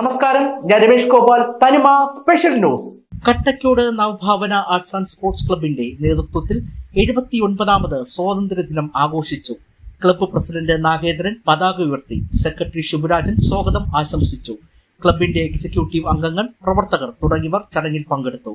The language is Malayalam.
നമസ്കാരം ഞാൻ Ramesh Gopal Thanima special news. Kattakode Navabhavana arts and sports ക്ലബിന്റെ നേതൃത്വത്തിൽ എഴുപത്തിയൊൻപതാമത് സ്വാതന്ത്ര്യദിനം ആഘോഷിച്ചു. ക്ലബ്ബ് പ്രസിഡന്റ് നാഗേന്ദ്രൻ പതാക ഉയർത്തി സെക്രട്ടറി ശുഭരാജൻ സ്വാഗതം ആശംസിച്ചു. ക്ലബിന്റെ എക്സിക്യൂട്ടീവ് അംഗങ്ങൾ പ്രവർത്തകർ തുടങ്ങിയവർ ചടങ്ങിൽ പങ്കെടുത്തു.